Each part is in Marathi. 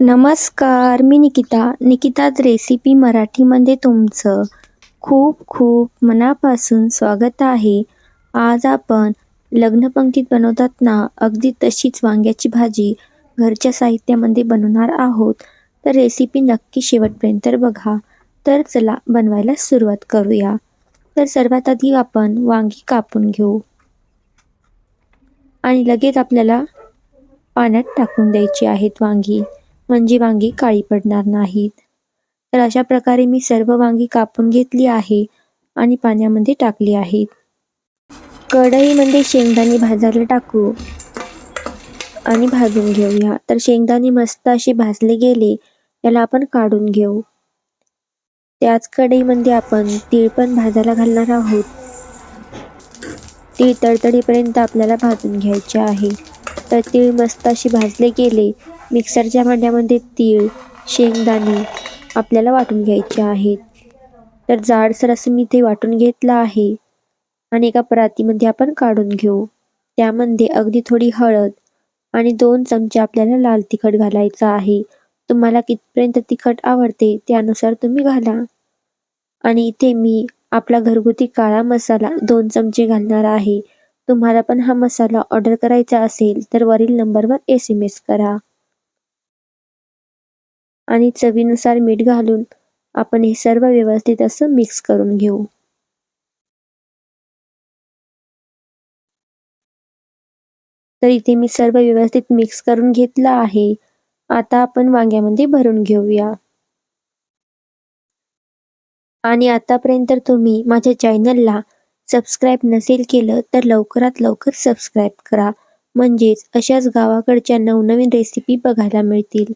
नमस्कार मी निकिता. निकिताज रेसिपी मराठीमध्ये तुमचं खूप खूप मनापासून स्वागत आहे. आज आपण लग्नपंक्तीत बनवतात ना अगदी तशीच वांग्याची भाजी घरच्या साहित्यामध्ये बनवणार आहोत. तर रेसिपी नक्की शेवटपर्यंत बघा. तर चला बनवायला सुरुवात करूया. तर सर्वात आधी आपण वांगी कापून घेऊ. आणि लगेच आपल्याला पाण्यात टाकून द्यायची आहेत वांगी. म्हणजे वांगी काळी पडणार नाहीत. तर अशा प्रकारे मी सर्व वांगी कापून घेतली आहे आणि पाण्यामध्ये टाकली आहेत. कढईमध्ये म्हणजे शेंगदाणे भाजायला टाकू आणि भाजून घेऊया. तर शेंगदाणे मस्त असे भाजले गेले त्याला आपण काढून घेऊ. त्याच कढईमध्ये आपण तीळ पण भाजायला घालणार आहोत. तीळ तडतडीपर्यंत आपल्याला भाजून घ्यायचे आहे. तर तीळ मस्त अशी भाजले गेले मिक्सरच्या भांड्यामध्ये तीळ शेंगदाणे आपल्याला वाटून घ्यायचे आहेत. तर जाडसर असं मी ते वाटून घेतलं आहे. आणि एका परातीमध्ये आपण काढून घेऊ. त्यामध्ये अगदी थोडी हळद आणि दोन चमचे आपल्याला लाल तिखट घालायचं आहे. तुम्हाला कितपर्यंत तिखट आवडते त्यानुसार तुम्ही घाला. आणि इथे मी आपला घरगुती काळा मसाला दोन चमचे घालणार आहे. तुम्हाला पण हा मसाला ऑर्डर करायचा असेल तर वरील नंबरवर एस एम एस करा. आणि चवीनुसार मीठ घालून आपण हे सर्व व्यवस्थित असं मिक्स करून घेऊ. तर इथे मी सर्व व्यवस्थित मिक्स करून घेतलं आहे. आता आपण वांग्यामध्ये भरून घेऊया. आणि आतापर्यंत तुम्ही माझ्या चॅनलला सबस्क्राईब नसेल केलं तर लवकरात लवकर सबस्क्राईब करा. म्हणजेच अशाच गावाकडच्या नवनवीन रेसिपी बघायला मिळतील.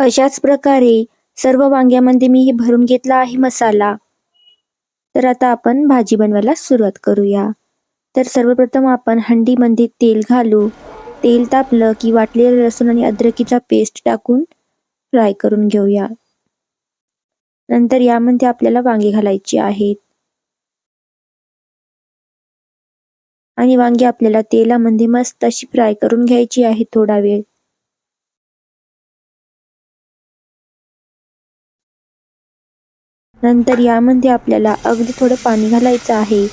अशाच प्रकारे सर्व वांग्यामध्ये मी हे भरून घेतला आहे मसाला. तर आता आपण भाजी बनवायला सुरुवात करूया. तर सर्वप्रथम आपण हंडीमध्ये तेल घालू. तेल तापलं की वाटलेलं लसूण आणि अद्रकीचा पेस्ट टाकून फ्राय करून घेऊया. नंतर यामध्ये आपल्याला वांगी घालायची आहेत. आणि वांगी आपल्याला तेलामध्ये मस्त अशी फ्राय करून घ्यायची आहे थोडा वेळ. नंतर यामध्ये आपल्याला अगदी थोडं पाणी घालायचं आहे.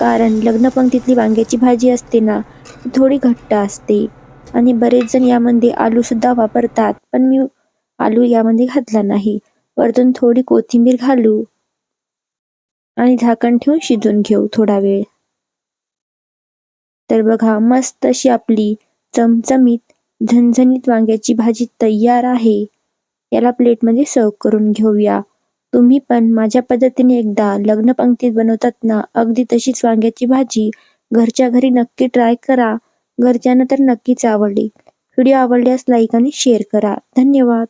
कारण लग्नपंक्तीतली वांग्याची भाजी असते ना ती थोडी घट्ट असते. आणि बरेच जण यामध्ये आलू सुद्धा वापरतात पण मी आलू यामध्ये घातला नाही. वरतून थोडी कोथिंबीर घालू आणि झाकण ठेवून शिजून घेऊ थोडा वेळ. तर बघा मस्त अशी आपली चमचमीत झणझणीत वांग्याची भाजी तयार आहे. याला प्लेटमध्ये सर्व करून घेऊया. तुम्ही पण माझ्या पद्धतीने एकदा लग्न पंक्तीत बनवतात ना अगदी तशीच वांग्याची भाजी घरच्या घरी नक्की ट्राय करा. घरच्यांना तर नक्कीच आवडली. व्हिडिओ आवडल्यास लाईक आणि शेअर करा. धन्यवाद.